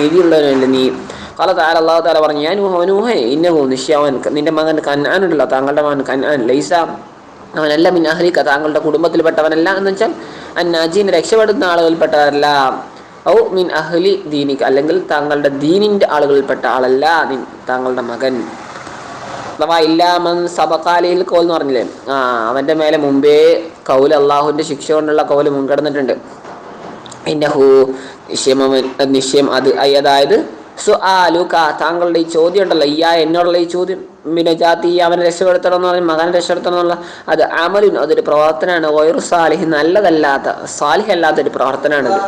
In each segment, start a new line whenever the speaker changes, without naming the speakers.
നീതിയുള്ളവനല്ല നീ. കാല താല അള്ളാഹു താല പറഞ്ഞു ഞാൻ നൂഹേ ഇന്നഹു നിശ്ചയവൻ നിന്റെ മകൻ കന്നാനുണ്ടല്ലോ താങ്കളുടെ മകൻ കന്നാൻ ലൈസ. അവനല്ല മിൻ താങ്കളുടെ കുടുംബത്തിൽപ്പെട്ടവനല്ല എന്ന് വെച്ചാൽ അന്നാജീന് രക്ഷപ്പെടുന്ന ആളുകളിൽപ്പെട്ടതല്ല ഔ മിൻ അഹ്ലി ദീനിക്ക് അല്ലെങ്കിൽ താങ്കളുടെ ദീനിന്റെ ആളുകളിൽപ്പെട്ട ആളല്ല താങ്കളുടെ മകൻ. അഥവാ ഇല്ലാമൻ സബക്കാലിയിൽ കോൽ എന്ന് പറഞ്ഞില്ലേ? ആ അവന്റെ മേലെ മുമ്പേ കൗൽ അള്ളാഹുവിന്റെ ശിക്ഷ കൊണ്ടുള്ള കൗൽ മുൻകടന്നിട്ടുണ്ട്. ഇന്നഹു നിശ്ചയം നിശ്ചയം അത് ഐ ആ ലുക്ക താങ്കളുടെ ഈ ചോദ്യം ഉണ്ടല്ലോ ഇയാ എന്നോടുള്ള ഈ ചോദ്യം ജാതി അവനെ രക്ഷപ്പെടുത്തണം എന്ന് പറഞ്ഞ് മകനെ രക്ഷപ്പെടുത്തണം എന്നുള്ള അത് അമലിൻ അതൊരു പ്രവർത്തനമാണ്. വൈറു സാലിഹ് നല്ലതല്ലാത്ത സാലിഹ് അല്ലാത്തൊരു പ്രവർത്തനമാണത്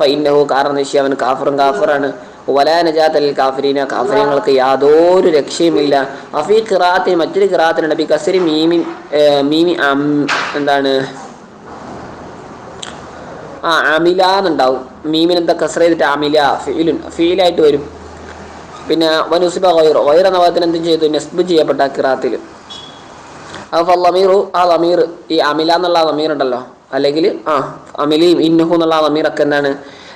ഫൈനഹു കാരണം നിശ്ചയം അവൻ കാഫറും കാഫറാണ്. വലാ നജാത്തൽ കാഫരീന കാഫര്യങ്ങൾക്ക് യാതൊരു രക്ഷയുമില്ല. അഫീ ഖിറാത്തിന് മറ്റൊരു ഖിറാത്തിനുണ്ട്. ബി കസരി മീമി അം എന്താണ് ആ അമില എന്നുണ്ടാവും. മീമിന് എന്താ കസറ ചെയ്തിട്ട് അമില ഫീലുൻ ഫീലായിട്ട് വരും. പിന്നെ വനുസിബ വയർ വയർ എന്ന വാദത്തിന് എന്തും ചെയ്തു? നെസ്ബ് ചെയ്യപ്പെട്ട കിറാത്തിൽ. അപ്പോൾ അമീറു ആ അമീർ ഈ അമില എന്നുള്ള അമീർ ഉണ്ടല്ലോ. അല്ലെങ്കിൽ ആ അമിലിയും ഇന്നഹു എന്നുള്ള ലമീറൊക്കെ എന്താണ്?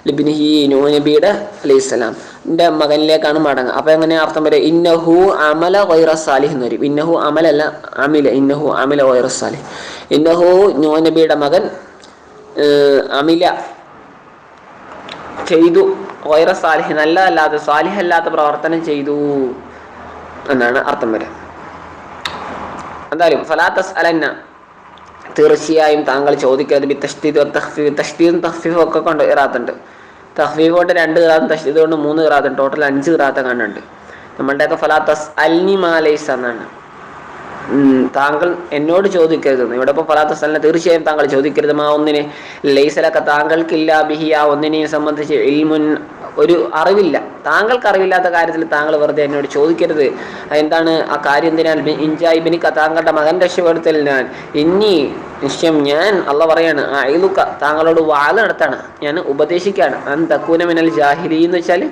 ലിബിനിഹി നൂ നബിയുടെ അലൈഹി സ്വലാം. എന്റെ മകനിലേക്കാണ് മടങ്ങുക. അപ്പോൾ എങ്ങനെ അർത്ഥം വരെ? ഇന്നഹു അമല വൈറ സാലിഹ് എന്ന് വരും. ഇന്നഹു അമലല്ല അമില. ഇന്നഹു അമില വൈറ സാലിഹ്. ഇന്നഹു നൂ നബിയുടെ മകൻ അമില ചെയ്തു. വൈറ സാലിഹ് നല്ലതല്ലാത്ത സാലിഹ് അല്ലാത്ത പ്രവർത്തനം ചെയ്തു എന്നാണ് അർത്ഥം വരിക എന്തായാലും ഫലാത്തസ് അലന്ന തീർച്ചയായും താങ്കൾ ചോദിക്കരുത് ബി തഷ്ദീദ് തഷ്തീദും തഹ്ഫീഫും ഒക്കെ കൊണ്ട് ഇറാത്തുണ്ട്. തഹ്ഫീഫ് കൊണ്ട് രണ്ട് ഇറാത്തും തഷ്തീദ് കൊണ്ട് മൂന്ന് ഇറാത്തുണ്ട് ടോട്ടൽ അഞ്ച് ഇറാത്ത കണ്ടുണ്ട് നമ്മളുടെയൊക്കെ ഫലാത്തസ് അൽനിമാലൈസ് എന്നാണ്. താങ്കൾ എന്നോട് ചോദിക്കരുത് ഇവിടെ ഇപ്പോൾ ഫലാത്ത സ്ഥലം തീർച്ചയായും താങ്കൾ ചോദിക്കരുത്. മാ ഒന്നിനെ ലൈസലൊക്കെ താങ്കൾക്കില്ല ബിഹി ആ ഒന്നിനെയും സംബന്ധിച്ച് ഇൽമുൻ ഒരു അറിവില്ല. താങ്കൾക്ക് അറിവില്ലാത്ത കാര്യത്തിൽ താങ്കൾ വെറുതെ എന്നോട് ചോദിക്കരുത്. എന്താണ് ആ കാര്യം? എന്തിനാൽ ബി- ഇൻജായി ബിനിക്ക താങ്കളുടെ മകൻ രക്ഷപ്പെടുത്തൽ ഞാൻ. ഇനി നിശ്ചയം ഞാൻ അല്ല പറയാണ് ആ ഇലുക്ക താങ്കളോട് വാദം നടത്താണ്. ഞാൻ ഉപദേശിക്കാണ് അൻ തക്കൂനമിനൽ ജാഹിലി എന്ന് വെച്ചാൽ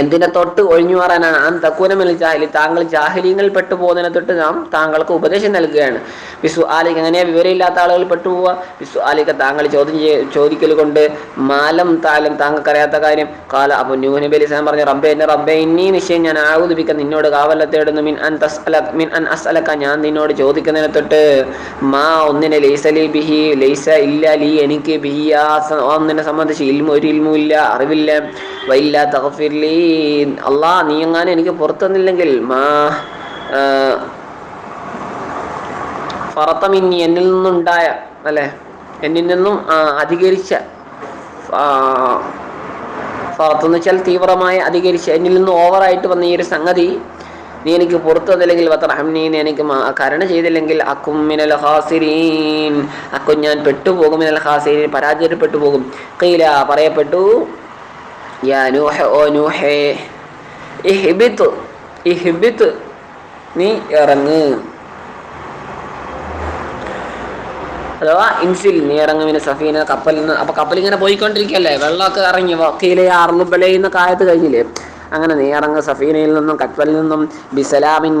എന്തിനെ തൊട്ട് ഒഴിഞ്ഞു മാറാനാണ് ആ തക്കൂനമിൽ ജാഹലി താങ്കൾ ജാഹിലീങ്ങളിൽ പെട്ടുപോകുന്നതിനെ തൊട്ട് നാം താങ്കൾക്ക് ഉപദേശം നൽകുകയാണ്. വിസു ആലിക്ക് എങ്ങനെയാ വിവരമില്ലാത്ത ആളുകൾ പെട്ടുപോവുക? വിസു ആലിക്ക് താങ്കൾ ചോദ്യം ചോദിക്കൽ കൊണ്ട് മാലം താലം താങ്കൾക്ക് അറിയാത്ത കാര്യം. കാല അപ്പൊ ന്യൂഹനബി അലി ഇസ്ലാം പറഞ്ഞു റബ്ബെ എന്നെ റബ്ബെ ഇന്നീ നിശ്ചയം ഞാൻ ആവുദിപ്പിക്കാൻ നിന്നോട് കാവല തേടുന്നു. മിൻ അൻ തസ്അല മിൻ അൻ അസ്അലക്ക ഞാൻ നിന്നോട് ചോദിക്കുന്നതിനെ തൊട്ട് മാ ഒന്നിനെ ലൈസലി ബിഹി ലൈസ ഇല്ല ലീ എനിക്ക് ബിഹി ആ ഒന്നിനെ സംബന്ധിച്ച് ഇൽമു ഒരു ഇൽമും ഇല്ല അറിവില്ല. വൈല്ല തഹഫിർലീൻ അള്ളാ നീ എങ്ങാനും എനിക്ക് പുറത്തുനിന്നില്ലെങ്കിൽ മാ ഫറത്തമിന്നി എന്നിൽ നിന്നുണ്ടായ അല്ലെ? എന്നിൽ നിന്നും അധികരിച്ച ഫറത്തെന്ന് വെച്ചാൽ തീവ്രമായി അധികരിച്ച എന്നിൽ നിന്ന് ഓവറായിട്ട് വന്ന ഈ ഒരു സംഗതി നീ എനിക്ക് പുറത്തു വന്നില്ലെങ്കിൽ വത്തറഹംനീ എനിക്ക് കരുണ ചെയ്തില്ലെങ്കിൽ അക്കും മിനൽ ഹാസിരീൻ അക്കും ഞാൻ പെട്ടുപോകും മിനൽ ഹാസിരീൻ പരാജയപ്പെട്ടു പോകും. കീല പറയപ്പെട്ടു യാ നൂഹ് ഓ നൂഹേ ഇഹ്ബിത്ത് ഇഹ്ബിത്ത് നീ ഇറങ്ങ് അഥവാ ഇൻസിൽ നീ ഇറങ്ങുവിന് സഫീന കപ്പലിൽ നിന്ന് അപ്പൊ കപ്പൽ ഇങ്ങനെ പോയിക്കൊണ്ടിരിക്കല്ലേ വെള്ളമൊക്കെ ഇറങ്ങി വക്കീലെ ആർലുബലയുന്ന കായത്ത് കഴിഞ്ഞില്ലേ? അങ്ങനെ നീ ഇറങ്ങ് സഫീനയിൽ നിന്നും കപ്പലിൽ നിന്നും ബിസലാമിൻ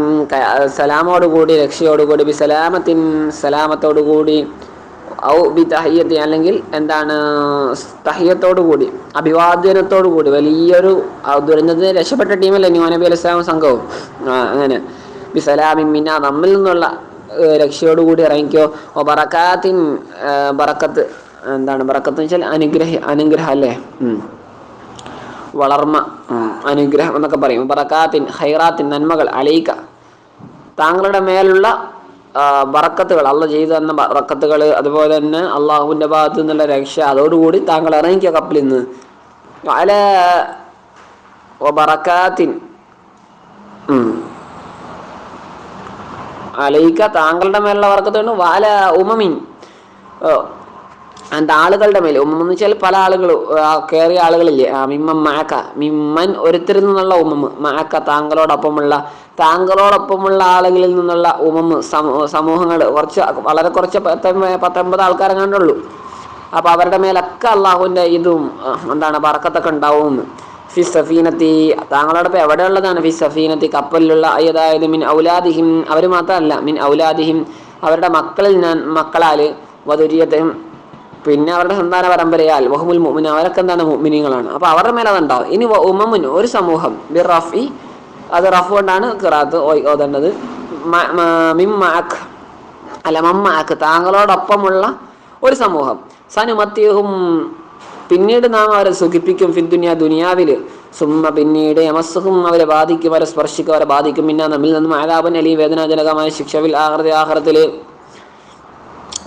സലാമോടുകൂടി രക്ഷയോടുകൂടി ബിസലാമത്തിൻ സലാമത്തോടുകൂടി ഔ ബി തഹയ്യത്തി അല്ലെങ്കിൽ എന്താണ് തഹയ്യത്തോടു കൂടി അഭിവാദ്യനത്തോടു കൂടി വലിയൊരു ദുരന്തത്തിന് രക്ഷപ്പെട്ട ടീമല്ലേ ന്യൂ നബി അലൈഹി സ്വലാം സംഘവും അങ്ങനെ. ബി സലാമി മിന്ന നമ്മിൽ നിന്നുള്ള രക്ഷയോടു കൂടി ഇറങ്ങിക്കോ. ഓ ബറക്കാത്തിൻ ബറക്കത്ത് എന്താണ് ബറക്കത്ത് വെച്ചാൽ അനുഗ്രഹ അനുഗ്രഹം അല്ലേ. വളർമ്മ അനുഗ്രഹം എന്നൊക്കെ പറയും. ബറക്കാത്തിൻ ഹൈറാത്തിൻ നന്മകൾ അലയിക്ക താങ്കളുടെ മേലുള്ള ആ, ബറക്കത്തുകൾ അള്ള ചെയ്തു തന്ന വറക്കത്തുകൾ അതുപോലെ തന്നെ അള്ളാഹുവിന്റെ ഭാഗത്തു നിന്നുള്ള രക്ഷ അതോടുകൂടി താങ്കൾ ഇറങ്ങിക്കുക കപ്പലിൽ നിന്ന് അല ബറക്കാത്തിൻ. അലയിക്ക താങ്കളുടെ മേലുള്ള വറക്കത്തുകൊണ്ട് വാല ഉമമിൻ. അതിന്റെ ആളുകളുടെ മേലെ ഉമ്മ എന്ന് വെച്ചാൽ പല ആളുകൾ കയറിയ ആളുകളില്ലേ മിമ്മൻ മാക്ക മിമ്മൻ ഒരുത്തരിൽ നിന്നുള്ള ഉമ്മ മാക്ക താങ്കളോടൊപ്പമുള്ള താങ്കളോടൊപ്പമുള്ള ആളുകളിൽ നിന്നുള്ള ഉമ്മ സമൂഹങ്ങൾ കുറച്ച് വളരെ കുറച്ച് പത്തൊമ്പത് പത്തൊമ്പത് ആൾക്കാരെ കണ്ടുള്ളൂ. അപ്പോൾ അവരുടെ മേലൊക്കെ അള്ളാഹുവിന്റെ ഇതും എന്താണ് പറക്കത്തൊക്കെ ഉണ്ടാവുമെന്ന് ഫി സഫീനത്തി താങ്കളോടൊപ്പം എവിടെയുള്ളതാണ് ഫി സഫീനത്തി കപ്പലിലുള്ള അതായത് മിൻ ഔലാദിഹിം അവർ മാത്രമല്ല മിൻ ഔലാദിഹിം അവരുടെ മക്കളിൽ ഞാൻ മക്കളാൽ വധുര്യത്തെയും പിന്നെ അവരുടെ സന്താന പരമ്പരയാൽ വഹുമുൽ മുഅ്മിൻ അവരൊക്കെ എന്താണ് മുഅ്മിനീങ്ങളാണ്. അപ്പോൾ അവരുടെ മേലെ അതുണ്ടാവും ഇനി ഉമമുൻ ഒരു സമൂഹം ബിർ റഫി അത് റഫ് കൊണ്ടാണ് കിറാത്ത് ഓതേണ്ടത്. അല്ല മമ്മാക്ക് താങ്കളോടൊപ്പമുള്ള ഒരു സമൂഹം. സനുമത്യഹും പിന്നീട് നാം അവരെ സുഖിപ്പിക്കും ഫിദ്ദുനിയ ദുനിയാവിൽ സുമ്മ പിന്നീട് യമസുഖം അവരെ ബാധിക്കും അവരെ സ്പർശിക്കും അവരെ ബാധിക്കും. പിന്നെ നമ്മിൽ നിന്നും ആലാപൻ അലി വേദനാജനകമായ ശിക്ഷവിൽ ആഹൃതി ആഹ്റത്തിൽ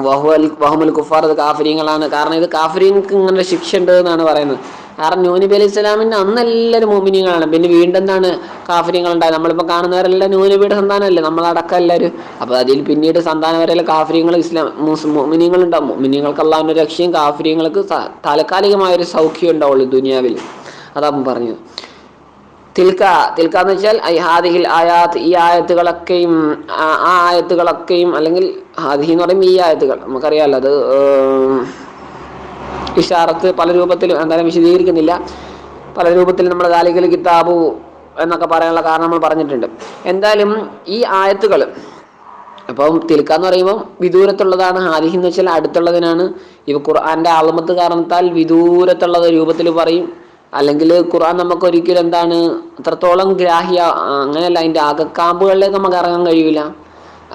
വഹുവൽ വഹുമുൽ കുഫാർ അത് കാഫര്യങ്ങളാണ് കാരണം ഇത് കാഫര്യങ്ങൾക്ക് ഇങ്ങനെ ശിക്ഷ ഉണ്ട് എന്നാണ് പറയുന്നത്. കാരണം നൂനബി അലൈഹി സ്വലാമിന്റെ അന്ന് എല്ലാവരും മോമിനിയങ്ങളാണ് പിന്നെ വീണ്ടും എന്താണ് കാഫര്യങ്ങൾ ഉണ്ടായത് നമ്മളിപ്പോൾ കാണുന്നവരെല്ലാം നൂനബിയുടെ സന്താനമല്ലേ? നമ്മളടക്കം എല്ലാവരും. അപ്പോൾ അതിൽ പിന്നീട് സന്താനം വരെയുള്ള കാഫര്യങ്ങൾ ഇസ്ലാം മോമിനിയങ്ങളുണ്ടാവും മോമിനികൾക്ക് അള്ളാഹിന്റെ രക്ഷയും കാഫര്യങ്ങൾക്ക് താൽക്കാലികമായൊരു താൽക്കാലികമായ ഒരു സൗഖ്യം ഉണ്ടാവുള്ളൂ ദുനിയാവിൽ. അതാ പറഞ്ഞത്. തിൽക്ക തിൽക്ക എന്ന് വെച്ചാൽ ഹാദിഹിൽ ആയാത്ത് ഈ ആയത്തുകളൊക്കെയും ആ ആയത്തുകളൊക്കെയും അല്ലെങ്കിൽ ഹാദിഹി എന്ന് പറയുമ്പോൾ ഈ ആയത്തുകൾ നമുക്കറിയാമല്ലോ അത് ഇഷാറത്ത് പല രൂപത്തിലും എന്തായാലും വിശദീകരിക്കുന്നില്ല. പല രൂപത്തിൽ നമ്മൾ ദാലികൽ കിതാബു എന്നൊക്കെ പറയാനുള്ള കാരണം നമ്മൾ പറഞ്ഞിട്ടുണ്ട്. എന്തായാലും ഈ ആയത്തുകൾ അപ്പം തിൽക്ക എന്ന് പറയുമ്പോൾ വിദൂരത്തുള്ളതാണ് ഹാദിഹി എന്ന് വെച്ചാൽ അടുത്തുള്ളതിനാണ്. ഇവ ഖുർആന്റെ ആളുമത്ത് കാരണത്താൽ വിദൂരത്തുള്ളത് രൂപത്തിൽ പറയും. അല്ലെങ്കിൽ ഖുർആൻ നമുക്ക് ഒരിക്കലും എന്താണ് അത്രത്തോളം ഗ്രാഹ്യ അങ്ങനെയല്ല അതിന്റെ ആകക്കാമ്പുകളിലേക്ക് നമുക്ക് ഇറങ്ങാൻ കഴിയില്ല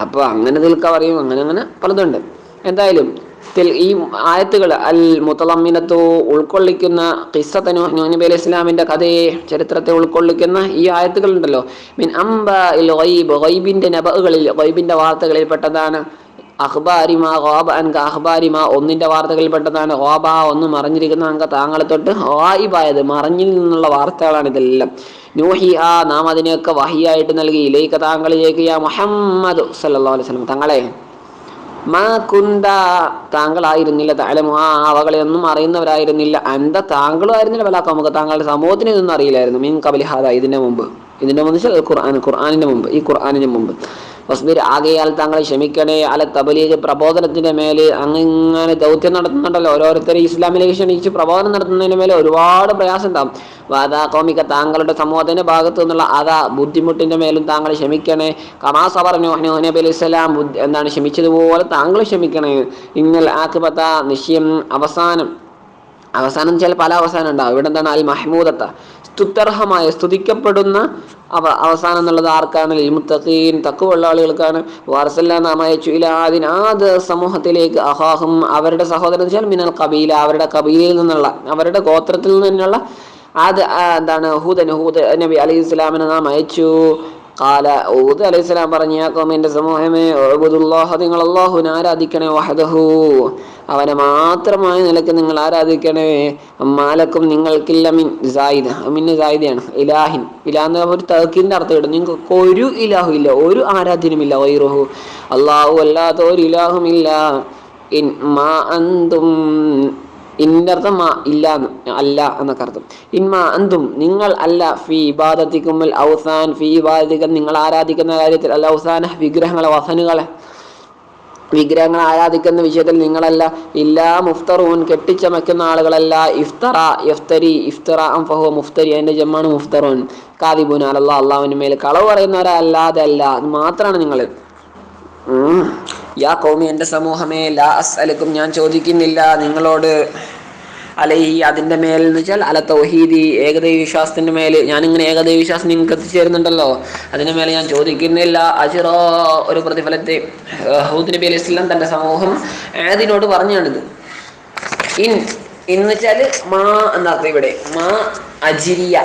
അപ്പോൾ അങ്ങനെ തിൽക്ക പറയും അങ്ങനെ അങ്ങനെ പലതുണ്ട്. എന്തായാലും ഈ ആയത്തുകൾ അൽ മുത്തലമ്മിനത്തോ ഉൾക്കൊള്ളിക്കുന്ന ഖിസ്സത്ത് നൂനബി അലൈഹി ഇസ്ലാമിന്റെ കഥയെ ചരിത്രത്തെ ഉൾക്കൊള്ളിക്കുന്ന ഈ ആയത്തുകളുണ്ടല്ലോ. മീൻ അംബ ഇൽ ഗൈബ് ഗൈബിന്റെ നബകളിൽ ഗൈബിന്റെ വാർത്തകളിൽ പെട്ടതാണ് അഖ്ബാരിമ ഹോബ അൻക അഖ്ബാരിമ ഒന്നിന്റെ വാർത്തകളിൽ പെട്ടതാണ്. ഹോബ ഒന്ന് മറിഞ്ഞിരിക്കുന്ന അങ്ക താങ്കളെ തൊട്ട് ഗായിബായത് മറിഞ്ഞിൽ നിന്നുള്ള വാർത്തകളാണ് ഇതെല്ലാം. നൂഹി ആ നാം അതിനെയൊക്കെ വഹിയായിട്ട് നൽകി. ഇലേക്ക് താങ്കളിലേക്ക് യാ മുഹമ്മദ് അലൈഹി വസല്ലം. തങ്ങളെ മാ കുന്ത താങ്കളായിരുന്നില്ല. താലും ആ അവകളെ ഒന്നും അറിയുന്നവരായിരുന്നില്ല. അന്ത താങ്കളും ആയിരുന്നില്ല. വല്ലാത്ത നമുക്ക് താങ്കളുടെ സമൂഹത്തിനെ ഇതൊന്നും അറിയില്ലായിരുന്നു. മീൻ കബലിഹാദ ഇതിന്റെ മുമ്പ്. ഇതിന്റെ മുമ്പ് വെച്ചാൽ ഖുർആൻ ഖുർആാനിന്റെ മുമ്പ് ഈ ഖുർആാനിന്റെ മുമ്പ്. വസ്ബിർ ആകയാൽ താങ്കളെ ക്ഷമിക്കണേ അല തബലീഗ് പ്രബോധനത്തിന്റെ മേലെ അങ്ങനെ ദൗത്യം നടത്തുന്നുണ്ടല്ലോ. ഓരോരുത്തരെ ഇസ്ലാമിലേക്ക് ക്ഷണിച്ച് പ്രബോധനം നടത്തുന്നതിന് മേലെ ഒരുപാട് പ്രയാസം ഉണ്ടാവും. വാദാ കോമിക താങ്കളുടെ സമൂഹത്തിന്റെ ഭാഗത്തു നിന്നുള്ള അതാ ബുദ്ധിമുട്ടിന്റെ മേലും താങ്കൾ ക്ഷമിക്കണേ. കമാസ പറഞ്ഞു നബി സ്വലാം ബുദ്ധി- എന്താണ് ക്ഷമിച്ചതുപോലെ താങ്കൾ ക്ഷമിക്കണേ. ഇന്നൽ ആക്ബത്ത നിശ്ചയം അവസാനം. അവസാനം ചില പല അവസാനം ഉണ്ടാവും. ഇവിടെ എന്താണ്? അൽ മഹ്മൂദത്ത. സ്തുത്യർഹമായ സ്തുതിക്കപ്പെടുന്ന അവ അവസാനം എന്നുള്ളത് ആർക്കാണ്? മുത്തഖീൻ. തക്കുവുള്ള ആളുകൾക്കാണ്. വാർസല്ല നാം അയച്ചു. ഇലാദിൻ ആദിനാദ് സമൂഹത്തിലേക്ക് അഹാഹും അവരുടെ സഹോദരൻ വെച്ചാൽ മിനൽ കബീല അവരുടെ കബീലയിൽ നിന്നുള്ള അവരുടെ ഗോത്രത്തിൽ നിന്നുള്ള ആദ് എന്താണ്? ഹൂദൻ ഹൂദ് നബി അലി ഇസ്ലാമിനെ നാം അയച്ചു. കാല ഊദ് അലൈഹി സ്വലാം ആ കോമിന്റെ സമൂഹമേ ഉഅ്ബുദുല്ലാഹ നിങ്ങൾ അള്ളാഹുവിനെ ആരാധിക്കണേ വഹദഹു. അവനെ മാത്രമായ നിലയ്ക്ക് നിങ്ങൾ ആരാധിക്കണേ മാലക്കും നിങ്ങൾക്കില്ല മിൻ സായിദ മിന്നു സായിദയാണ് ഇലാഹിൻ. ഇലാ ഒരു തഹക്കിന്റെ അർത്ഥം ഇടും നിങ്ങൾക്ക് ഒരു ഇലാഹു ഇല്ല ഒരു ആരാധ്യനുമില്ല വൈറുഹു. അള്ളാഹു അല്ലാത്ത ഒരു ഇലാഹുമില്ല ഇൻ മാ അന്തും ഇന്റെ അർത്ഥം മാ ഇല്ല അല്ല എന്നൊക്കെ അർത്ഥം. ഇൻമാ അന്തും നിങ്ങൾ അല്ല ഫി ഇബാദത്തിക്കുമ്മൽ ഔസാൻ ഫി ഇബാദത്തിക്കും നിങ്ങൾ ആരാധിക്കുന്ന കാര്യത്തിൽ അല്ല ഔസാന വിഗ്രഹങ്ങളെ വസനുകളെ. വിഗ്രഹങ്ങൾ ആരാധിക്കുന്ന വിഷയത്തിൽ നിങ്ങളല്ല ഇല്ലാ മുഫ്തറൂൻ കെട്ടിച്ചമയ്ക്കുന്ന ആളുകളല്ല ഇഫ്തറ ഇഫ്തരി ഇഫ്തറ ഫഹു മുഫ്തരി അതിന്റെ ജമ്മാണ് മുഫ്തറൂൻ. കാദിബുൻ അലല്ലാ അള്ളാഹുവിന് മേൽ കളവ് പറയുന്നവരല്ലാതെ അല്ല അത് മാത്രമാണ് നിങ്ങൾ. യാ കൗമി എന്റെ സമൂഹമേ ലാ അസ് അലക്കും ഞാൻ ചോദിക്കുന്നില്ല. നിങ്ങളോട് അലൈഹി അതിന്റെ മേൽ എന്ന് വെച്ചാൽ അല തൗഹീദി ഏകദൈവ വിശ്വാസത്തിന്റെ മേൽ. ഞാനിങ്ങനെ ഏകദൈവ വിശ്വാസം നിങ്ങൾക്ക് എത്തിച്ചേരുന്നുണ്ടല്ലോ അതിന്റെ മേലെ ഞാൻ ചോദിക്കുന്നില്ല. അജിറോ ഒരു പ്രതിഫലത്തെ ഹൗദ് നബി അലൈഹി സ്വലം തന്റെ സമൂഹം ഏതിനോട് പറഞ്ഞാണിത്? ഇൻ എന്ന് വെച്ചാൽ മാ എന്നർത്ഥം ഇവിടെ. മാ അജിരിയ.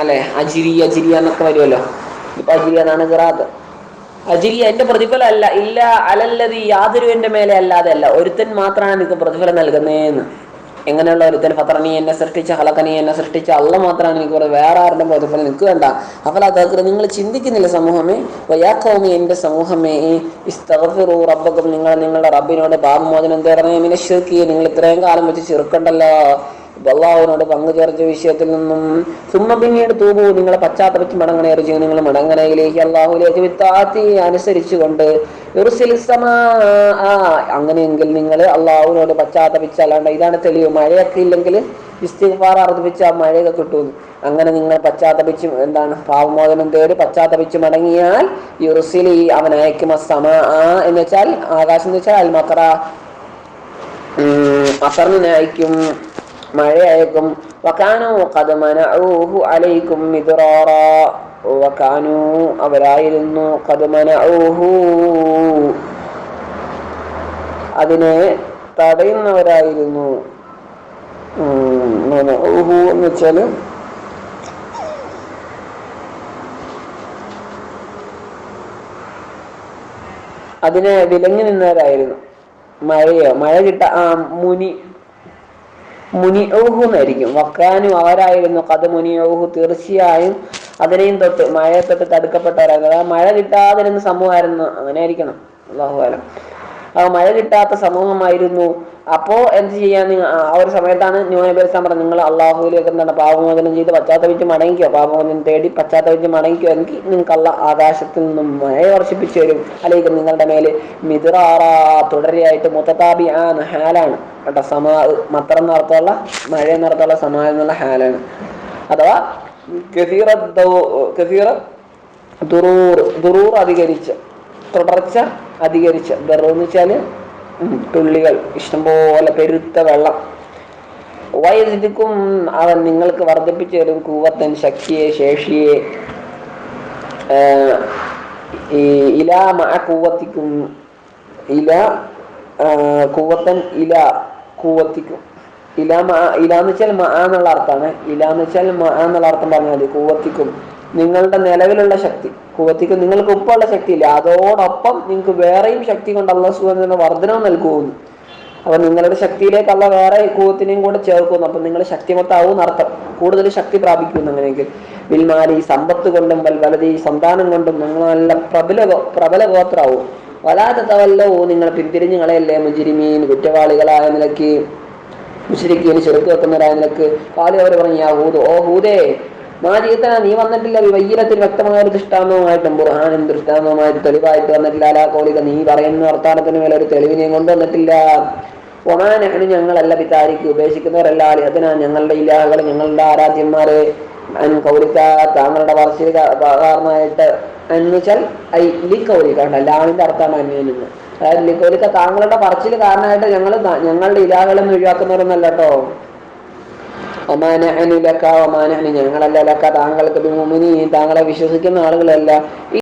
അല്ലേ? അജിരി അജിരിയ എന്നൊക്കെ വരുമല്ലോ. ഇപ്പൊ അജിരിയ എന്നാണ് അജിരി എന്റെ പ്രതിഫലം അല്ല ഇല്ല അലല്ലത് യാതൊരു എന്റെ മേലെ അല്ലാതെ അല്ല. ഒരുത്തൻ മാത്രമാണ് എനിക്ക് പ്രതിഫലം നൽകുന്നതെന്ന്. എങ്ങനെയുള്ള ഒരുത്തൻ? ഫത്രനി എന്നെ സൃഷ്ടിച്ച ഹലക്കനി എന്നെ സൃഷ്ടിച്ച അള്ള മാത്രമാണ് എനിക്ക് പറയുന്നത് വേറെ ആരുടെ പ്രതിഫലം നിൽക്കുക വേണ്ട. അപ്പോൾ അത് നിങ്ങൾ ചിന്തിക്കുന്നില്ല സമൂഹമേ. വയാക്കോമി എന്റെ സമൂഹമേ. ഇസ്തഫിറു റബ്ബക്കും നിങ്ങൾ നിങ്ങളുടെ റബ്ബിനോട് പാപമോചനം തേടണേ മിനെ ഷിർക്ക് നിങ്ങൾ ഇത്രയും കാലം വെച്ച് ചെറുക്കണ്ടല്ലോ. അള്ളാഹുവിനോട് പങ്കു ചേർച്ച വിഷയത്തിൽ നിന്നും സുമ്മ പിന്നീട് തൂബു നിങ്ങളെ പശ്ചാത്തലത്തിൽ മടങ്ങണേ ചെയ്യും നിങ്ങൾ മടങ്ങണയിലേക്ക് അള്ളാഹുലേക്ക് വിത്താത്തി അനുസരിച്ചുകൊണ്ട് ഒരു സമാ ആ, അങ്ങനെയെങ്കിൽ നിങ്ങൾ അള്ളാഹുവിനോട് പശ്ചാത്തപിച്ചല്ലാണ്ട് ഇതാണ് തെളിവ്. മഴയൊക്കെ ഇല്ലെങ്കിൽ ഇസ്തിഫാർ അർദ്ധിപ്പിച്ച് ആ മഴയൊക്കെ കിട്ടും അങ്ങനെ നിങ്ങൾ പശ്ചാത്തപിച്ച് എന്താണ് പാവമോചനം തേടി പശ്ചാത്തപിച്ച് മടങ്ങിയാൽ യുറുസിലി അവൻ അയക്കും സമ ആ എന്ന് വെച്ചാൽ ആകാശം എന്ന് വെച്ചാൽ അൽമക്കറ ഉം, അസറിനെ അയക്കും. മഴ അയക്കും വക്കാനു ഖദ് മനഊഹു അലൈക്കും മിദ്റാറ. വക്കാനു അവരായിരുന്നു കഥമനഊഹു മനഊഹു. അതിനെ തടയുന്നവരായിരുന്നു. ഊഹു എന്ന് വെച്ചാൽ അതിനെ വിലങ്ങി നിന്നവരായിരുന്നു. മഴയോ മഴ കിട്ട ആ മുനി മുനി എന്നായിരിക്കും വക്കാനും അവരായിരുന്നു കഥ മുനി ഔഹു തീർച്ചയായും അതിനെയും തൊട്ട് മഴയെ തൊട്ട് തടുക്കപ്പെട്ടവരായിരുന്നു മഴ കിട്ടാതിരുന്ന സമൂഹമായിരുന്നു. അങ്ങനെ ആയിരിക്കണം അള്ളാഹു മഴ കിട്ടാത്ത സമൂഹമായിരുന്നു. അപ്പോ എന്ത് ചെയ്യാൻ ആ ഒരു സമയത്താണ് ന്യൂനബേസം പറഞ്ഞത്. നിങ്ങൾ അള്ളാഹുലേക്ക് എന്താണ് പാപമോചനം ചെയ്ത് പശ്ചാത്തപിച്ച് മടങ്ങിക്കോ. പാപമോചനം തേടി പശ്ചാത്തപിച്ച് മടങ്ങിക്കോ എങ്കിൽ നിങ്ങൾക്ക് അള്ള ആകാശത്തിൽ നിന്നും മഴ വർഷിപ്പിച്ചു തരും. അല്ലെങ്കിൽ നിങ്ങളുടെ മേൽ മിതുറാറാ തുടരെയായിട്ട് മുത്തതാബി ആ ഹാലാണ്. കേട്ടോ സമാ മത്തറം നടത്തുള്ള മഴ നടത്തുള്ള സമാ എന്നുള്ള ഹാലാണ്. അഥവാ കസീറ ദൗ- കസീറ ദുറൂർ ദുറൂർ അധികരിച്ച്. തുടർച്ച അധികരിച്ച്. ദർ എന്ന് വെച്ചാൽ ഉം, തുള്ളികൾ ഇഷ്ടംപോലെ പെരുത്ത വെള്ളം. വയസ്സിക്കും അവൻ നിങ്ങൾക്ക് വർദ്ധിപ്പിച്ചു തരും കൂവത്തൻ ശക്തിയെ ശേഷിയെ. ഈ ഇല കൂവത്തിക്കും ഇല കൂവത്തൻ ഇല കൂവത്തിക്കും. ഇല മ ഇല എന്ന് വെച്ചാൽ മ എന്നുള്ള അർത്ഥമാണ്. ഇല എന്ന് വെച്ചാൽ മ എന്നുള്ള അർത്ഥം പറഞ്ഞാൽ മതി. കൂവത്തിക്കും നിങ്ങളുടെ നിലവിലുള്ള ശക്തി കുവത്തിക്ക് നിങ്ങൾക്ക് ഉപ്പുള്ള ശക്തിയില്ല. അതോടൊപ്പം നിങ്ങൾക്ക് വേറെയും ശക്തി കൊണ്ട് അള്ള സുഖത്തിന് വർധനവും നൽകുമെന്ന് അപ്പൊ നിങ്ങളുടെ ശക്തിയിലേക്ക് അല്ല വേറെ കൂവത്തിനെയും കൂടെ ചേർക്കുന്നു. അപ്പൊ നിങ്ങൾ ശക്തിമത്താവും അർത്ഥം കൂടുതൽ ശക്തി പ്രാപിക്കുന്നു അങ്ങനെയെങ്കിൽ വിൽമാലി സമ്പത്ത് കൊണ്ടും വൽവലതി സന്താനം കൊണ്ടും നിങ്ങൾ നല്ല പ്രബല പ്രബല പ്രബല ഗോത്രാവും വലാത്തവല്ലോ നിങ്ങൾ പിന്തിരിഞ്ഞു കളയല്ലേ മുജിരിമീൻ കുറ്റവാളികളായ നിലയ്ക്ക് മുഷരിക്കീന് ചെറുക്ക് വെക്കുന്നവരായ നിലയ്ക്ക് കാലി അവർ പറഞ്ഞു ആ ഓ ഹൂദേ മാ ജീത്തന നീ വന്നിട്ടില്ല വയ്യലത്തിൽ വ്യക്തമായ ഒരു ദൃഷ്ടാന്തവുമായിട്ടും ബുർഹാനും ദൃഷ്ടാന്തവുമായിട്ട് തെളിവായിട്ട് വന്നിട്ടില്ല അലാ കോളിക നീ പറയുന്ന വർത്താനത്തിന് മേലെ ഒരു തെളിവിനെ കൊണ്ടുവന്നിട്ടില്ല. ഒമാനഹന് ഞങ്ങളല്ല പിതാരിക്ക് ഉപേക്ഷിക്കുന്നവരല്ല അതിനാ ഞങ്ങളുടെ ഇലാഹകൾ ഞങ്ങളുടെ ആരാധ്യന്മാരെ കൗലിക്ക താങ്കളുടെ പറച്ചിൽ കാരണമായിട്ട് എന്ന് വെച്ചാൽ ഐ ലി കൗലിക്ക ഉണ്ട് ലാവിന്റെ അർത്ഥമാണ് അന്യനിന്ന് അതായത് ലി കൗലിക്ക താങ്കളുടെ പറച്ചിൽ കാരണമായിട്ട് ഞങ്ങൾ ഞങ്ങളുടെ ഇലാകളെന്ന് ഒഴിവാക്കുന്നവരൊന്നല്ല കേട്ടോ. ഒമാനഹനുലക്ക അമാനഹനി ഞങ്ങളല്ല ലക്ക. താങ്കൾക്ക് ബിമുമിനി താങ്കളെ വിശ്വസിക്കുന്ന ആളുകളല്ല.